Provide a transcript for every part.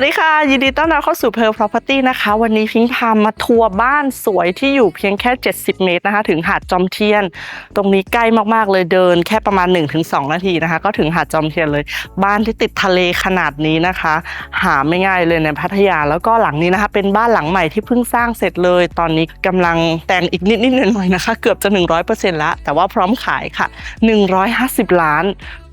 วัสดีค่ะ ยินดีต้อนรับเข้าสู่ Pearl Property นะคะ วันนี้พิงพามาทัวร์บ้านสวยที่อยู่เพียงแค่ 70 เมตรนะคะ ถึงหาดจอมเทียน ตรงนี้ใกล้มากๆเลยเดินแค่ประมาณ 1-2 นาทีนะคะ ก็ถึงหาดจอมเทียนเลย บ้านที่ติดทะเลขนาดนี้นะคะ หาไม่ง่ายเลยในพัทยาแล้วก็หลังนี้นะคะ เป็นบ้านหลังใหม่ที่เพิ่งสร้างเสร็จเลย ตอนนี้กำลังแต่งอีกนิดๆหน่อยๆนะคะ เกือบจะ 100%แล้วแต่ว่าพร้อมขายค่ะ 150 ล้าน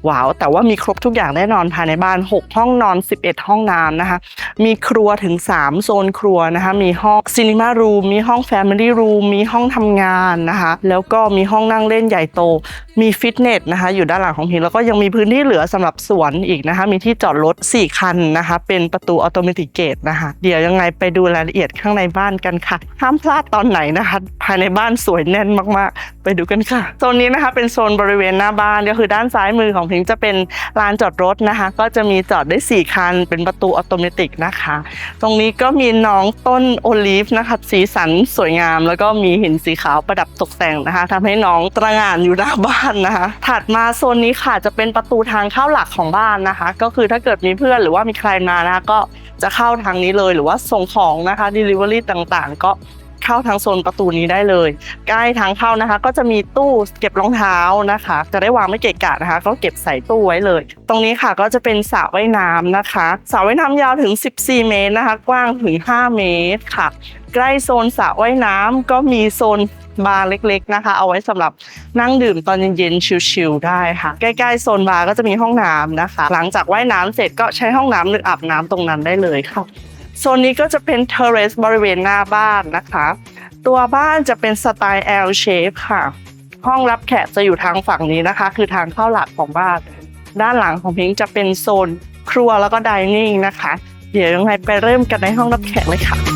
ว้าว แต่ว่ามีครบทุกอย่างแน่นอนภายในบ้าน 6 ห้องนอน 11 ห้องน้ำนะคะ มีครัวถึง 3 โซนครัวนะคะ มีห้องซีนิมารูมมีห้องแฟมิลี่รูมมีห้องทำงานนะคะ แล้วก็มีห้องนั่งเล่นใหญ่โต มีฟิตเนสนะคะ อยู่ด้านหลังของพิงแล้วก็ยังมีพื้นที่เหลือสำหรับสวนอีกนะคะ มีที่จอดรถ 4 คันนะคะ เป็นประตูออโตเมติเกตนะคะ เดี๋ยวยังไงไปดูรายละเอียดข้างในบ้านกันค่ะ ห้ามพลาดตอนไหนนะคะ ภายในบ้านสวยแน่นมากๆ ไปดูกันค่ะ โซนนี้นะคะเป็นโซนบริเวณหน้าบ้านก็คือด้านซ้ายมือของพิงจะเป็นลานจอดรถนะคะ ก็จะมีจอดได้ 4 คัน เป็นประตูออโตเมตินะคะ ตรงนี้ก็มีน้องต้นโอลีฟนะคะ สีสันสวยงาม แล้วก็มีหินสีขาวประดับตกแต่งนะคะทำให้น้องตระหง่านอยู่หน้าบ้านนะคะ ถัดมาโซนนี้ค่ะจะเป็นประตูทางเข้าหลักของบ้านนะคะ ก็คือถ้าเกิดมีเพื่อนหรือว่ามีใครมานะคะก็จะเข้าทางนี้เลยหรือว่าส่งของนะคะ Delivery ต่างๆ ก็เข้าทางโซนประตูนี้ได้เลย ใกล้ทางเข้านะคะ ก็จะมีตู้เก็บรองเท้านะคะ จะได้วางไม่เกะกะนะคะ ก็เก็บใส่ตู้ไว้เลย ตรงนี้ค่ะก็จะเป็นสระว่ายน้ำนะคะสระว่ายน้ำยาวถึง 14 เมตรนะคะ กว้างถึง 5 เมตรค่ะ ใกล้โซนสระว่ายน้ำก็มีโซน บาร์เล็กๆนะคะ เอาไว้สำหรับนั่งดื่มตอนเย็นๆชิลๆได้ค่ะ ใกล้ๆโซนบาร์ก็จะมีห้องน้ำนะคะ หลังจากว่ายน้ำเสร็จก็ใช้ห้องน้ำหรืออาบน้ำตรงนั้นได้เลยค่ะโซนนี้ก็จะเป็นเทเรสบริเวณหน้าบ้านนะคะ ตัวบ้านจะเป็นสไตล์ L shape ค่ะ ห้องรับแขกจะอยู่ทางฝั่งนี้นะคะ คือทางเข้าหลักของบ้าน ด้านหลังของพิงค์จะเป็นโซนครัวแล้วก็ดิเนิ่งนะคะ เดี๋ยวยังไงไปเริ่มกันในห้องรับแขกเลยค่ะ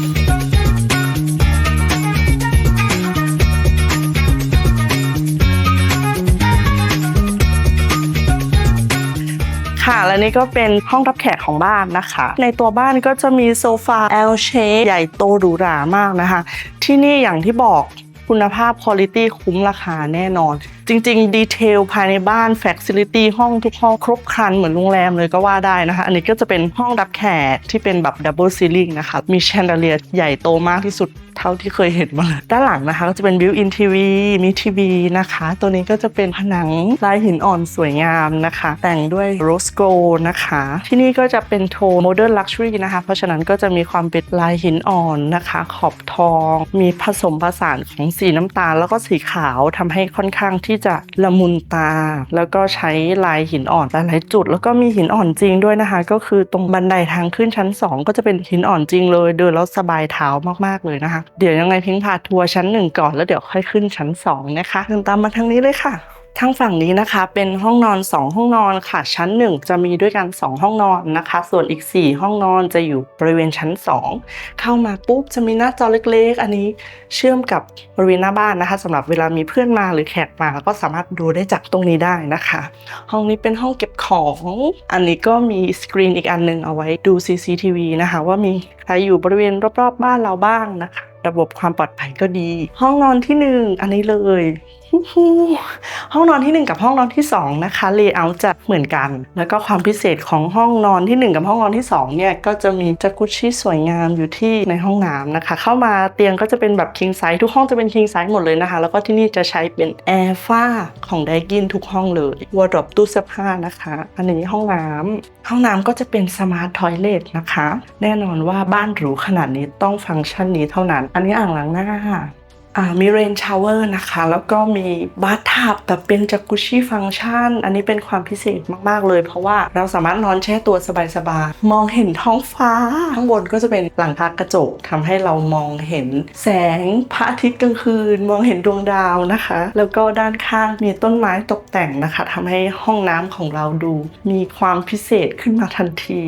และนี่ก็เป็นห้องรับแขกของบ้านนะคะ ในตัวบ้านก็จะมีโซฟา L shape ใหญ่โตหรูหรามากนะคะ ที่นี่อย่างที่บอกคุณภาพคุณภาพคุ้มราคาแน่นอน จริงๆ ดีเทลภายในบ้าน Facility ห้องทุกห้องครบครันเหมือนโรงแรมเลยก็ว่าได้นะคะ อันนี้ก็จะเป็นห้องรับแขกที่เป็นแบบ Double Ceiling นะคะ มีแชนเดเลียใหญ่โตมากที่สุดเท่าที่เคยเห็นมาเลยด้านหลังนะคะก็จะเป็น Built-in TV มีทีวีนะคะ ตัวนี้ก็จะเป็นผนังลายหินอ่อนสวยงามนะคะ แต่งด้วย Rose Gold นะคะ ที่นี่ก็จะเป็นโทน Modern Luxury นะคะ เพราะฉะนั้นก็จะมีความเป็นลายหินอ่อนนะคะ ขอบทอง มีผสมผสานของสีน้ำตาลแล้วก็สีขาวทำให้ค่อนข้างที่จะละมุนตา แล้วก็ใช้ลายหินอ่อนหลายๆจุด แล้วก็มีหินอ่อนจริงด้วยนะคะ ก็คือตรงบันไดทางขึ้นชั้น 2 ก็จะเป็นหินอ่อนจริงเลย เดินแล้วสบายเท้ามากๆเลยนะคะ เดี๋ยวยังไงพิงพาทัวร์ชั้นหนึ่งก่อนแล้วเดี๋ยวค่อยขึ้นชั้น 2 นะคะเดินตามมาทางนี้เลยค่ะ ทางฝั่งนี้นะคะเป็นห้องนอน 2 ห้องนอนค่ะ ชั้น 1 จะมีด้วยกัน 2 ห้องนอนนะคะ ส่วนอีก 4 ห้องนอนจะอยู่บริเวณชั้น 2 เข้ามาปุ๊บจะมีหน้าจอเล็กๆ อันนี้เชื่อมกับบริเวณหน้าบ้านนะคะสำหรับเวลามีเพื่อนมาหรือแขกมาก็สามารถดูได้จากตรงนี้ได้นะคะ ห้องนี้เป็นห้องเก็บของ อันนี้ก็มีสกรีนอีกอันหนึ่งเอาไว้ดู CCTV นะคะว่ามีใครอยู่บริเวณรอบๆ บ้านเราบ้างนะคะ ระบบความปลอดภัยก็ดี ห้องนอนที่หนึ่งอันนี้เลย ห้องนอนที่ 1 กับห้องนอนที่ 2 นะคะเลเยอร์จะเหมือนกัน แล้วก็ความพิเศษของห้องนอนที่ 1 กับห้องนอนที่2เนี่ยก็จะมีจากุชิสวยงามอยู่ที่ในห้องน้ำนะคะ เข้ามาเตียงก็จะเป็นแบบ king size ทุกห้องจะเป็น king size หมดเลยนะคะ แล้วก็ที่นี่จะใช้เป็นแอร์ฟ้าของไดกินทุกห้องเลยวอร์ดรอปตู้เสื้อผ้านะคะ อันนี้ห้องน้ำห้องน้ำก็จะเป็นสมาร์ททอยเลทนะคะ แน่นอนว่าบ้านหรูขนาดนี้ต้องฟังก์ชันนี้เท่านั้น อันนี้อ่างล้างหน้า มีเรนชาวเวอร์นะคะ แล้วก็มีบาร์ทับแบบเป็นจากุชิฟังก์ชัน อันนี้เป็นความพิเศษมากๆเลย เพราะว่าเราสามารถนอนแช่ตัวสบายๆ มองเห็นท้องฟ้า ข้างบนก็จะเป็นหลังคากระจกทำให้เรามองเห็นแสงพระอาทิตย์กลางคืน มองเห็นดวงดาวนะคะ แล้วก็ด้านข้างมีต้นไม้ตกแต่งนะคะทำให้ห้องน้ำของเราดู มีความพิเศษขึ้นมาทันที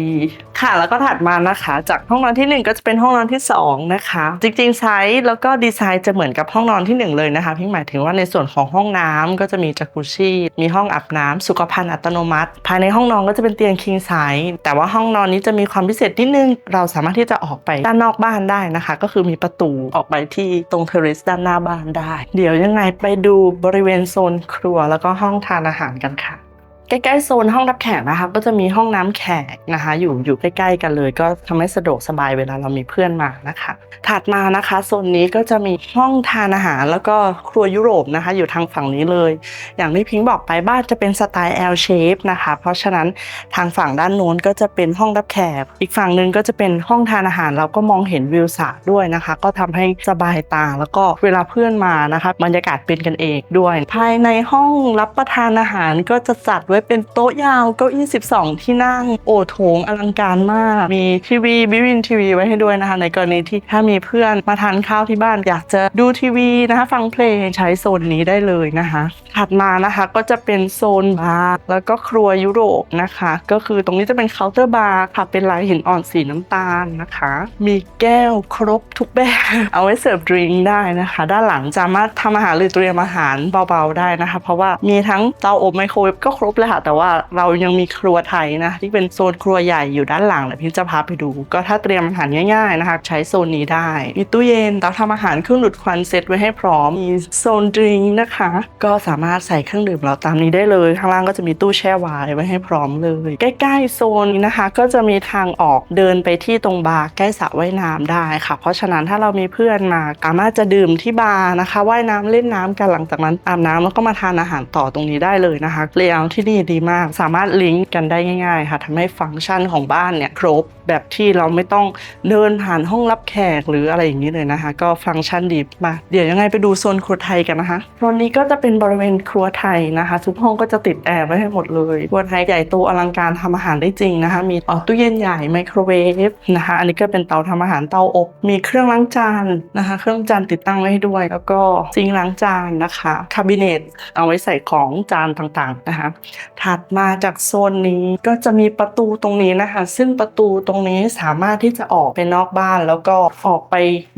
ค่ะแล้วก็ถัดมานะคะ จากห้องนอนทีหนึ่1 ก็จะเป็นห้องนอนที่ 2 นะคะ จริงๆไซส์แล้วก็ดีไซน์จะเหมือนกับห้องนอนที่ 1 เลยนะคะพี่หมายถึงว่าในส่วนของห้องน้ำก็จะมีจักรุชี่มีห้องอาบน้ำสุขภัณฑ์อัตโนมัติ ภายในห้องนอนก็จะเป็นเตียง king size แต่ว่าห้องนอนนี้จะมีความพิเศษนิดนึง เราสามารถที่จะออกไปด้านนอกบ้านได้นะคะ ก็คือมีประตูออกไปที่ตรงเทเรสด้านหน้าบ้านได้ เดี๋ยวยังไงไปดูบริเวณโซนครัวแล้วก็ห้องทานอาหารกันค่ะ ใกล้ๆโซนห้องรับแขกนะคะ ก็จะมีห้องน้ำแขกนะคะ อยู่อยู่ใกล้ๆกันเลย ก็ทำให้สะดวกสบายเวลาเรามีเพื่อนมานะคะ ถัดมานะคะโซนนี้ก็จะมีห้องทานอาหาร แล้วก็ครัวยุโรปนะคะ อยู่ทางฝั่งนี้เลย อย่างที่พิงค์บอกไปบ้านจะเป็นสไตล์ L shape นะคะ เพราะฉะนั้นทางฝั่งด้านโน้นก็จะเป็นห้องรับแขก อีกฝั่งหนึ่งก็จะเป็นห้องทานอาหาร เราก็มองเห็นวิวสระด้วยนะคะ ก็ทำให้สบายตา แล้วก็เวลาเพื่อนมานะคะบรรยากาศเป็นกันเองด้วย ภายในห้องรับประทานอาหารก็จะจัดไว้เป็นโต๊ะยาวเก้าอี้ 12 ที่นั่ง โอโถงอลังการมาก มีทีวีบิวินทีวีไว้ให้ด้วยนะคะ ในกรณีที่ถ้ามีเพื่อนมาทานข้าวที่บ้านอยากจะดูทีวีนะคะ ฟังเพลงใช้โซนนี้ได้เลยนะคะ ถัดมานะคะก็จะเป็นโซนบาร์แล้วก็ครัวยุโรปนะคะ ก็คือตรงนี้จะเป็นเคาน์เตอร์บาร์ค่ะเป็นลายหินอ่อนสีน้ำตาลนะคะ มีแก้วครบทุกแบบ เอาไว้เสิร์ฟดริงก์ได้นะคะ ด้านหลังสามารถทำอาหารหรือเตรียมอาหารเบาๆได้นะคะ เพราะว่ามีทั้งเตาอบไมโครเวฟก็ครบเลยค่ะ แต่ว่าเรายังมีครัวไทยนะ ที่เป็นโซนครัวใหญ่อยู่ด้านหลังเดี๋ยวพี่จะพาไปดู ก็ถ้าเตรียมอาหารง่ายๆนะคะ ใช้โซนนี้ได้ มีตู้เย็นเตาทำอาหารเครื่องดูดควันเซตไว้ให้พร้อม มีโซนดริงนะคะ ก็สามารถใส่เครื่องดื่มเราตามนี้ได้เลย ข้างล่างก็จะมีตู้แช่ไวน์ไว้ให้พร้อมเลย ใกล้ๆโซนนี้นะคะ ก็จะมีทางออกเดินไปที่ตรงบาร์ใกล้สระว่ายน้ำได้ค่ะ เพราะฉะนั้นถ้าเรามีเพื่อนมาสามารถจะดื่มที่บาร์นะคะว่ายน้ำเล่นน้ำกันหลังจากนั้นอาบน้ำแล้วก็มาทานอาหารต่อตรงนี้ได้เลยนะคะเลเยอร์ที่นี่ดีมาก สามารถลิงก์กันได้ง่ายๆ ค่ะทำให้ฟังก์ชันของบ้านเนี่ยครบแบบที่เราไม่ต้องเดินผ่านห้องรับแขกหรืออะไรอย่างนี้เลยนะคะ ก็ฟังก์ชันดีมากเดี๋ยวยังไงไปดูโซนครัวไทยกันนะคะโซนนี้ก็จะเป็นบริเวณครัวไทยนะคะ ทุกห้องก็จะติดแอร์ไว้ให้หมดเลยครัวไทยใหญ่โตอลังการทำอาหารได้จริงนะคะ มีออตู้เย็นใหญ่ไมโครเวฟนะคะอันนี้ก็เป็นเตาทำอาหารเตาอบ มีเครื่องล้างจานนะคะ เครื่องจานติดตั้งไว้ให้ด้วย แล้วก็ซิงค์ล้างจานนะคะคาบิเนตเอาไว้ใส่ของจานต่างๆนะคะถัดมาจากโซนนี้ก็จะมีประตูตรงนี้นะคะ ซึ่งประตูตรงนี้สามารถที่จะออกไปนอกบ้าน แล้วก็ออกไป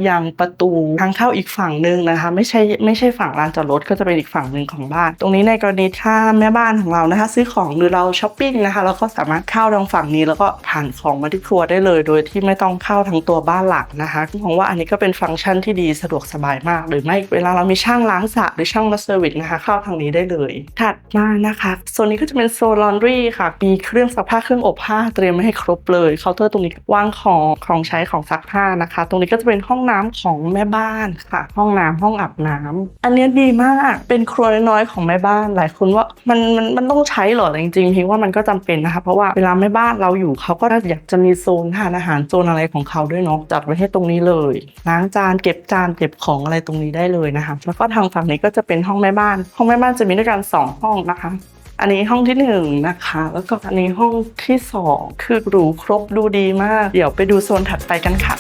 ยังประตูทางเข้าอีกฝั่งหนึ่งนะคะ ไม่ใช่ไม่ใช่ฝั่งลานจอดรถก็จะเป็นอีกฝั่งหนึ่งของบ้าน ตรงนี้ในกรณีถ้าแม่บ้านของเรานะคะ ซื้อของหรือเราช้อปปิ้งนะคะเราก็สามารถเข้าทางฝั่งนี้แล้วก็ผ่านของมาที่ครัวได้เลย โดยที่ไม่ต้องเข้าทางตัวบ้านหลักนะคะมองว่าอันนี้ก็เป็นฟังก์ชันที่ดีสะดวกสบายมาก หรือไม่เวลาเรามีช่างล้างสระหรือช่างมาเซอร์วิสนะคะ เข้าทางนี้ได้เลย ถัดมานะคะโซนนี้ก็จะเป็นโซนลอนดรีค่ะ มีเครื่องซักผ้าเครื่องอบผ้าเตรียมไว้ให้ครบเลยเคาน์เตอร์ตรงนี้วางของของใช้ของซักผ้านะคะ ตรงนี้ก็จะเป็นห้องน้ำของแม่บ้านค่ะ ห้องน้ำห้องอาบน้ำอันนี้ดีมากเป็นครัวน้อยๆของแม่บ้านหลายคนว่ามันมันมันต้องใช้เหรอจริงๆพิงว่ามันก็จำเป็นนะคะ เพราะว่าเวลาแม่บ้านเราอยู่เขาก็อยากจะมีโซนทานอาหารโซนอะไรของเขาด้วยเนาะจัดไว้ให้ตรงนี้เลยล้างจานเก็บจานเก็บของอะไรตรงนี้ได้เลยนะคะ แล้วก็ทางฝั่งนี้ก็จะเป็นห้องแม่บ้าน ห้องแม่บ้านจะมีด้วยกันสองห้องนะคะ อันนี้ห้องที่หนึ่งนะคะ แล้วก็อันนี้ห้องที่สองคือหรูครบดูดีมาก เดี๋ยวไปดูโซนถัดไปกันค่ะ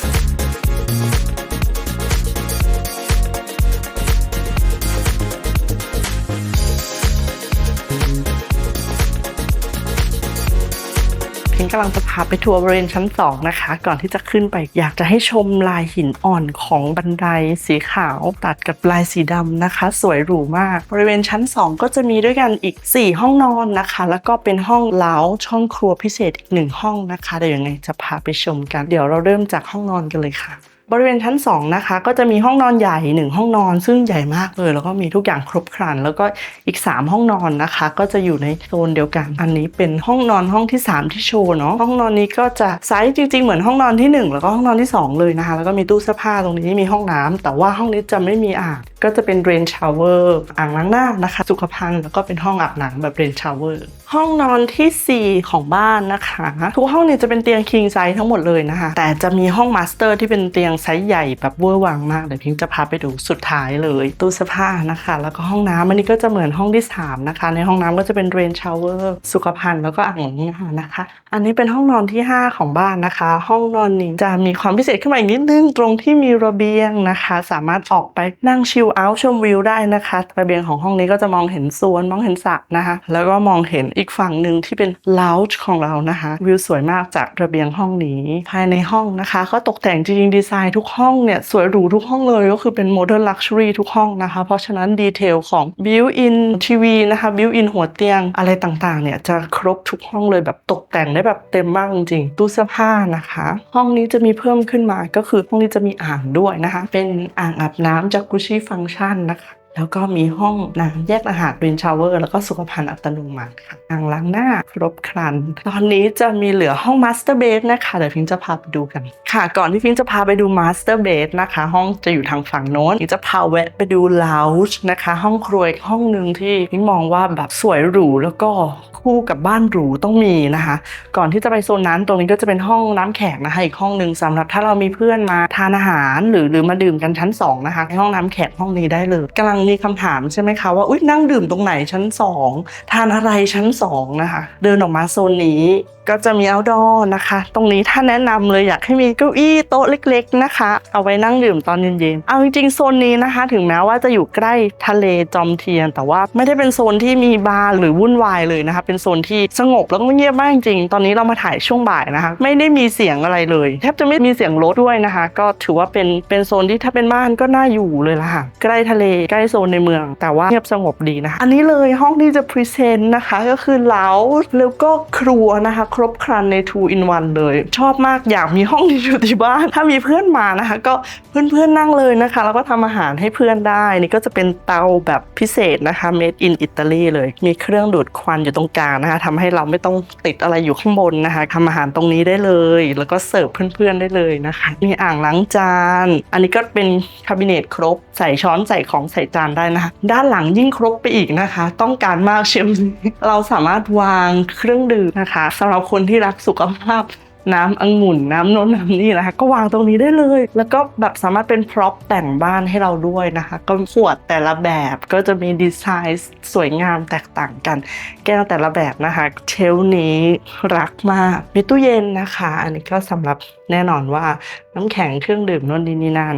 กำลังจะพาไปทัวร์บริเวณชั้น 2 นะคะ ก่อนที่จะขึ้นไปอยากจะให้ชมลายหินอ่อนของบันไดสีขาวตัดกับลายสีดำนะคะ สวยหรูมาก บริเวณชั้น 2 ก็จะมีด้วยกันอีก 4 ห้องนอนนะคะ แล้วก็เป็นห้องเล้าช่องครัวพิเศษอีกหนึ่งห้องนะคะเดี๋ยวยังไงจะพาไปชมกัน เดี๋ยวเราเริ่มจากห้องนอนกันเลยค่ะ บริเวณชั้น 2 นะคะ ก็จะมีห้องนอนใหญ่ 1 ห้องนอน ซึ่งใหญ่มากเลย แล้วก็มีทุกอย่างครบครัน แล้วก็อีก 3 ห้องนอนนะคะ ก็จะอยู่ในโซนเดียวกัน อันนี้เป็นห้องนอนห้องที่ 3 ที่โชว์เนาะห้องนอนนี้ก็จะไซส์จริงๆเหมือนห้องนอนที่ 1 แล้วก็ห้องนอนที่ 2 เลยนะคะ แล้วก็มีตู้เสื้อผ้าตรงนี้มีห้องน้ำแต่ว่าห้องนี้จะไม่มีอ่าง ก็จะเป็นเรนชาวเวอร์อ่างล้างหน้านะคะ สุขภัณฑ์แล้วก็เป็นห้องอาบน้ำแบบเรนชาวเวอร์ห้องนอนที่ 4 ของบ้านนะคะ ทุกห้องเนี่ยจะเป็นเตียงคิงไซส์ทั้งหมดเลยนะคะ แต่จะมีห้องมาสเตอร์ที่เป็นเตียงไซส์ใหญ่แบบเวอร์วังมากเดี๋ยวพิงจะพาไปดูสุดท้ายเลย ตู้เสื้อผ้านะคะ แล้วก็ห้องน้ำอันนี้ก็จะเหมือนห้องที่ 3 นะคะ ในห้องน้ำก็จะเป็นเรนชาวเวอร์สุขภัณฑ์แล้วก็อ่างล้างหน้านะคะ อันนี้เป็นห้องนอนที่ 5 ของบ้านนะคะ ห้องนอนนี้จะมีความพิเศษขึ้นมาอีกนิดนึงตรงที่มีระเบียงนะคะ สามารถออกไปนั่งชิลเอาท์ชมวิวได้นะคะระเบียงของห้องนี้ก็จะมองเห็นสวนมองเห็นสระนะคะ แล้วก็มองเห็นอีกฝั่งหนึ่งที่เป็นล o จ g e ของเรานะคะ วิวสวยมากจากระเบียงห้องนี้ ภายในห้องนะคะ ก็ตกแต่งจริงๆดีไซน์ทุกห้องเนี่ย สวยหรูทุกห้องเลยก็คือเป็นโมเดิร์นลักชัวรี่ทุกห้องนะคะ เพราะฉะนั้นดีเทลของบิวอินทีวีนะคะบิวอินหัวเตียงอะไรต่างๆเนี่ยจะครบทุกห้องเลยแบบตกแต่งได้แบบเต็มมากจริงๆตู้เสื้อผ้านะคะ ห้องนี้จะมีเพิ่มขึ้นมาก็คือห้องนี้จะมีอ่างด้วยนะคะ เป็นอ่างอาบน้ำจากกุชี่ฟังังก์ชันนะคะ แล้วก็มีห้องน้ำแยกอาหารเป็นชาวเวอร์แล้วก็สุขภัณฑ์อัตโนมัติค่ะอ่างล้างหน้าครบครัน ตอนนี้จะมีเหลือห้องมาสเตอร์เบดนะคะเดี๋ยวพิงจะพาไปดูกัน ค่ะ ก่อนที่พิงจะพาไปดูมาสเตอร์เบดนะคะ ห้องจะอยู่ทางฝั่งโน้นพิงจะพาแวะไปดูลาวจ์นะคะ ห้องครัวอีกห้องหนึ่งที่พิงมองว่าแบบสวยหรูแล้วก็คู่กับบ้านหรูต้องมีนะคะ ก่อนที่จะไปโซนนั้นตรงนี้ก็จะเป็นห้องน้ำแขกนะคะอีกห้องหนึ่งสำหรับถ้าเรามีเพื่อนมาทานอาหารหรือหรือมาดื่มกันชั้นสองนะคะในห้องน้ำแขกห้องนี้ได้เลยกำลังมีคำถามใช่ไหมคะว่าอุ๊ยนั่งดื่มตรงไหนชั้นสองทานอะไรชั้นสองนะคะ เดินออกมาโซนนี้ก็จะมี outdoor นะคะ ตรงนี้ถ้าแนะนำเลยอยากให้มีเก้าอี้โต๊ะเล็ก ๆนะคะ เอาไว้นั่งดื่มตอนเย็นๆ เอาจริงๆโซนนี้นะคะ ถึงแม้ว่าจะอยู่ใกล้ทะเลจอมเทียน แต่ว่าไม่ได้เป็นโซนที่มีบาร์หรือวุ่นวายเลยนะคะ เป็นโซนที่สงบแล้วก็เงียบมากจริงๆตอนนี้เรามาถ่ายช่วงบ่ายนะคะ ไม่ได้มีเสียงอะไรเลยแทบจะไม่มีเสียงรถด้วยนะคะ ก็ถือว่าเป็นเป็นโซนที่ถ้าเป็นบ้านก็น่าอยู่เลยละค่ะใกล้ทะเลใกล้โซนในเมือง แต่ว่าเงียบสงบดีนะคะอันนี้เลยห้องที่จะพรีเซนต์นะคะก็คือเล้าแล้วก็ครัวนะคะครบครันใน 2 in 1 เลย ชอบมากอยากมีห้องที่อยู่ที่บ้าน ถ้ามีเพื่อนมานะคะ ก็เพื่อนๆนั่งเลยนะคะ แล้วก็ทำอาหารให้เพื่อนได้ นี่ก็จะเป็นเตาแบบพิเศษนะคะ made in Italy เลย มีเครื่องดูดควันอยู่ตรงกลางนะคะทำให้เราไม่ต้องติดอะไรอยู่ข้างบนนะคะทำอาหารตรงนี้ได้เลย แล้วก็เสิร์ฟเพื่อนๆได้เลยนะคะ มีอ่างล้างจาน อันนี้ก็เป็นคาบิเนตครบ ใส่ช้อนใส่ของใส่จานได้นะคะ ด้านหลังยิ่งครบไปอีกนะคะ ต้องการมากเชลนี้เราสามารถวางเครื่องดื่มนะคะสำหรับคนที่รักสุขภาพน้ำองุ่นน้ำโน้นน้ำนี่นะคะก็วางตรงนี้ได้เลย แล้วก็แบบสามารถเป็นพร็อพแต่งบ้านให้เราด้วยนะคะ ก็ขวดแต่ละแบบก็จะมีดีไซน์สวยงามแตกต่างกัน แก้วแต่ละแบบนะคะเชลนี้รักมากมีตู้เย็นนะคะ อันนี้ก็สำหรับแน่นอนว่า น้ำแข็งเครื่องดื่มน่นนี่นี่นั่น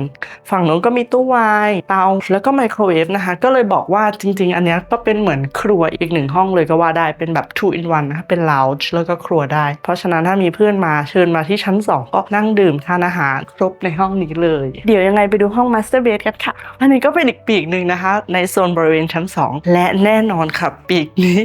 ฝั่งโน้นก็มีตู้ไวน์เตาแล้วก็ไมโครเวฟนะคะ ก็เลยบอกว่าจริง ๆ อันนี้ก็เป็นเหมือนครัวอีกหนึ่งห้องเลยก็ว่าได้เป็นแบบ two in one นะคะเป็น lounge แล้วก็ครัวได้ เพราะฉะนั้นถ้ามีเพื่อนมาเชิญมาที่ชั้น 2 ก็นั่งดื่มทานอาหารครบในห้องนี้เลย เดี๋ยวยังไงไปดูห้อง master bed กันค่ะ อันนี้ก็เป็นอีกปีกหนึ่งนะคะ ในโซนบริเวณชั้น 2 และแน่นอนค่ะปีกนี้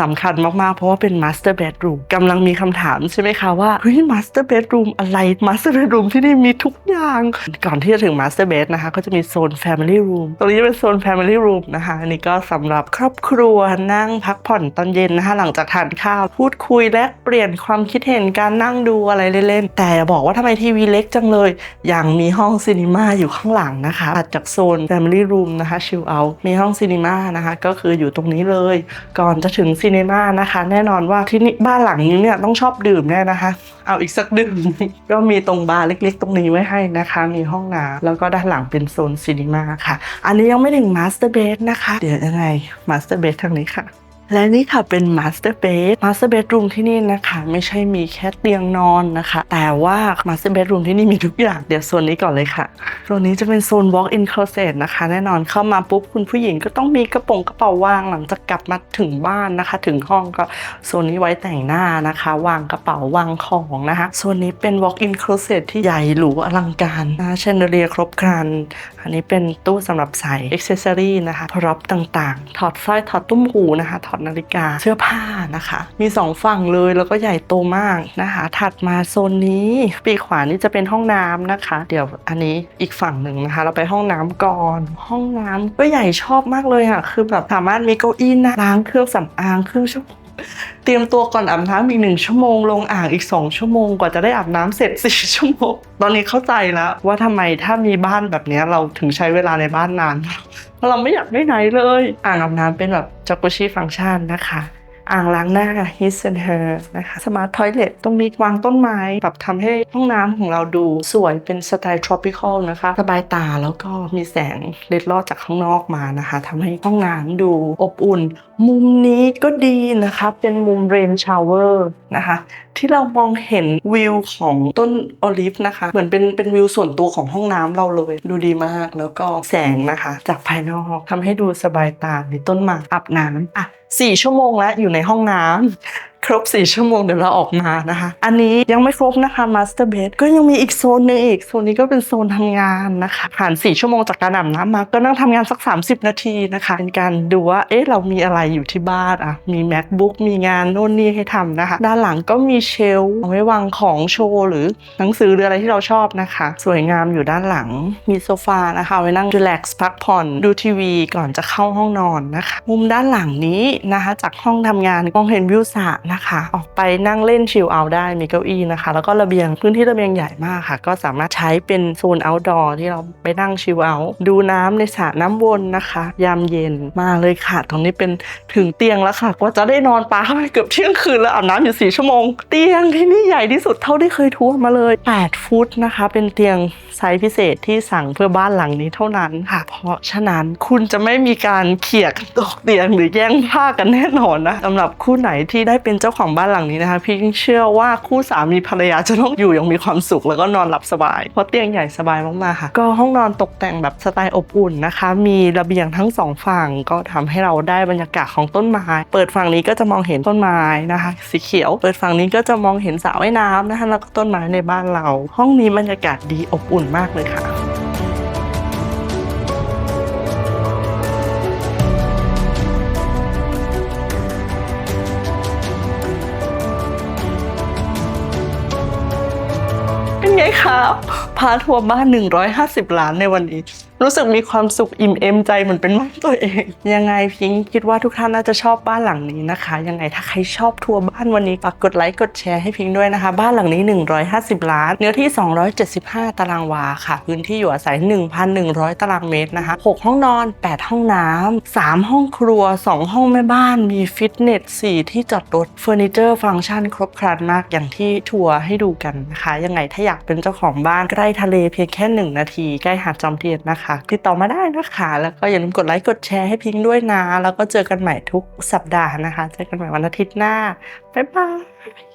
สำคัญมากๆ เพราะว่าเป็น master bedroom กำลังมีคำถามใช่ไหมคะว่าเฮ้ย master bedroom อะไร master bedroom ที่นี่มีทุกอย่าง ก่อนที่จะถึง master bed นะคะ ก็จะมีโซน family room ตรงนี้จะเป็นโซน family room นะคะ อันนี้ก็สำหรับครอบครัวนั่งพักผ่อนตอนเย็นนะคะ หลังจากทานข้าว พูดคุยแลกเปลี่ยนความคิดเห็นการนั่งดูอะไรเล่นๆ แต่อย่าบอกว่าทำไมทีวีเล็กจังเลยยังมีห้องซีนีมาอยู่ข้างหลังนะคะถัดจากโซน family room นะคะ chill out มีห้องซีนีมานะคะก็คืออยู่ตรงนี้เลย ก่อนจะถึงซีนีมานะคะ แน่นอนว่าที่นี่บ้านหลังนี้เนี่ยต้องชอบดื่มแน่นะคะ เอาอีกสักดื่มก็มีตรงบาร์เล็กตรงนี้ไว้ให้นะคะ มีห้องน้ำแล้วก็ด้านหลังเป็นโซนซีนีมาค่ะ อันนี้ยังไม่ถึงมาสเตอร์เบดนะคะ เดี๋ยวยังไงมาสเตอร์เบดทางนี้ค่ะ และนี่ค่ะเป็น Master Bed Master Bedroom ที่นี่นะคะ ไม่ใช่มีแค่เตียงนอนนะคะ แต่ว่า Master Bedroom ที่นี่มีทุกอย่างเดี๋ยวโซนนี้ก่อนเลยค่ะโซนนี้จะเป็นโซน Walk-in Closet นะคะ แน่นอนเข้ามาปุ๊บคุณผู้หญิงก็ต้องมีกระโปรงกระเป๋าวางหลังจากกลับมาถึงบ้านนะคะ ถึงห้องก็โซนนี้ไว้แต่งหน้านะคะ วางกระเป๋าวางของนะคะโซนนี้เป็น Walk-in Closet ที่ใหญ่หรูอลังการนะแชนเดเลียครบครันอันนี้เป็นตู้สำหรับใส่อ็อกเซสซอรี่นะคะพร็อพต่างๆ ถอดสร้อยถอดตุ้มหูนะคะถอดนาฬิกาเสื้อผ้านะคะ มีสองฝั่งเลยแล้วก็ใหญ่โตมากนะคะ ถัดมาโซนนี้ปีกขวานี่จะเป็นห้องน้ำนะคะ เดี๋ยวอันนี้อีกฝั่งหนึ่งนะคะ เราไปห้องน้ำก่อน ห้องน้ำก็ใหญ่ชอบมากเลยอะคือแบบสามารถมีเก้าอี้นะล้างเครื่องสำอางเครื่องชั่ว เตรียมตัวก่อนอาบน้ำอีกหนึ่งชั่วโมงลงอ่างอีกสองชั่วโมงกว่าจะได้อาบน้ำเสร็จสี่ชั่วโมง ตอนนี้เข้าใจแล้วว่าทำไมถ้ามีบ้านแบบนี้เราถึงใช้เวลาในบ้านนานเพราะเราไม่อยากไปไหนเลย อ่างอาบน้ำเป็นแบบจักรุชีฟังก์ชันนะคะอ่างล้างหน้า His and Her นะคะสมาร์ททอยเลตตรงนี้วางต้นไม้แบบทำให้ห้องน้ำของเราดูสวยเป็นสไตล์ tropical นะคะ สบายตาแล้วก็มีแสงเล็ดลอดจากข้างนอกมานะคะทำให้ห้องน้ำดูอบอุ่น มุมนี้ก็ดีนะคะเป็นมุมเรนชาวเวอร์นะคะที่เรามองเห็นวิวของต้นโอลิฟนะคะ เหมือนเป็นเป็นวิวส่วนตัวของห้องน้ำเราเลย ดูดีมากแล้วก็แสงนะคะ จากภายนอกทำให้ดูสบายตาในต้นไม้อาบน้ำอะสี่ชั่วโมงแล้วอยู่ในห้องน้ำ ครบ 4 ชั่วโมงเดี๋ยวเราออกมานะคะ อันนี้ยังไม่ครบนะคะ Master Bed ก็ยังมีอีกโซนหนึ่งอีก โซนนี้ก็เป็นโซนทำงานนะคะผ่าน 4 ชั่วโมงจากการอาบน้ำมา ก็นั่งทำงานสัก 30 นาทีนะคะ เป็นการดูว่าเอ๊ะเรามีอะไรอยู่ที่บ้านอะมี macbook มีงานโน่นนี่ให้ทำนะคะ ด้านหลังก็มีเชลเอาไว้วางของโชว์หรือหนังสือหรืออะไรที่เราชอบนะคะ สวยงามอยู่ด้านหลังมีโซฟานะคะไว้นั่งรีแลกซ์พักผ่อนดูทีวีก่อนจะเข้าห้องนอนนะคะ มุมด้านหลังนี้นะคะ จากห้องทำงานมองเห็นวิวสระนะคะ ออกไปนั่งเล่นชิลเอาได้มีเก้าอี้นะคะ แล้วก็ระเบียงพื้นที่ระเบียงใหญ่มากค่ะ ก็สามารถใช้เป็นโซนอ outdoor ที่เราไปนั่งชิลเอาดูน้ำในสระน้ำวนนะคะ ยามเย็นมาเลยค่ะ ตรงนี้เป็นถึงเตียงแล้วค่ะกว่าจะได้นอนปาเข้าไปเกือบเที่ยงคืนแล้วอาบน้ำอยู่สี่ชั่วโมง เตียงที่นี่ใหญ่ที่สุดเท่าที่เคยทัวร์มาเลย 8 ฟุตนะคะ เป็นเตียงไซส์พิเศษที่สั่งเพื่อบ้านหลังนี้เท่านั้นค่ะ เพราะฉะนั้นคุณจะไม่มีการเขี่ยกันตกเตียงหรือแย่งผ้ากันแน่นอนนะสำหรับคู่ไหนที่ได้เป็นเจ้าของบ้านหลังนี้นะคะ พี่เชื่อว่าคู่สามีภรรยาจะต้องอยู่อย่างมีความสุขแล้วก็นอนหลับสบาย เพราะเตียงใหญ่สบายมากๆค่ะ ก็ห้องนอนตกแต่งแบบสไตล์อบอุ่นนะคะ มีระเบียงทั้งสองฝั่งก็ทำให้เราได้บรรยากาศของต้นไม้ เปิดฝั่งนี้ก็จะมองเห็นต้นไม้นะคะ สีเขียว เปิดฝั่งนี้ก็จะมองเห็นสระว่ายน้ำนะคะแล้วก็ต้นไม้ในบ้านเรา ห้องนี้บรรยากาศดีอบอุ่นมากเลยค่ะ พาทัวร์บ้าน150 ล้านในวันนี้ รู้สึกมีความสุขอิ่มเอมใจเหมือนเป็นบ้านตัวเอง ยังไงพิงคิดว่าทุกท่านน่าจะชอบบ้านหลังนี้นะคะ ยังไงถ้าใครชอบทัวร์บ้านวันนี้ฝากกดไลค์กดแชร์ให้พิงด้วยนะคะ บ้านหลังนี้ 150 ล้าน เนื้อที่ 275 ตารางวาค่ะ พื้นที่อยู่อาศัย 1,100 ตารางเมตรนะคะ 6 ห้องนอน 8 ห้องน้ำ3ห้องครัว 2 ห้องแม่บ้านมีฟิตเนส 4 ที่จอดรถเฟอร์นิเจอร์ฟังก์ชันครบครันมากอย่างที่ทัวร์ให้ดูกันนะคะ ยังไงถ้าอยากเป็นเจ้าของบ้านใกล้ทะเลเพียงแค่ 1 นาทีใกล้หาดจอมเทียนนะคะติดต่อมาได้นะคะ แล้วก็อย่าลืมกดไลค์กดแชร์ให้พิงด้วยนะ แล้วก็เจอกันใหม่ทุกสัปดาห์นะคะ เจอกันใหม่วันอาทิตย์หน้า บ๊ายบาย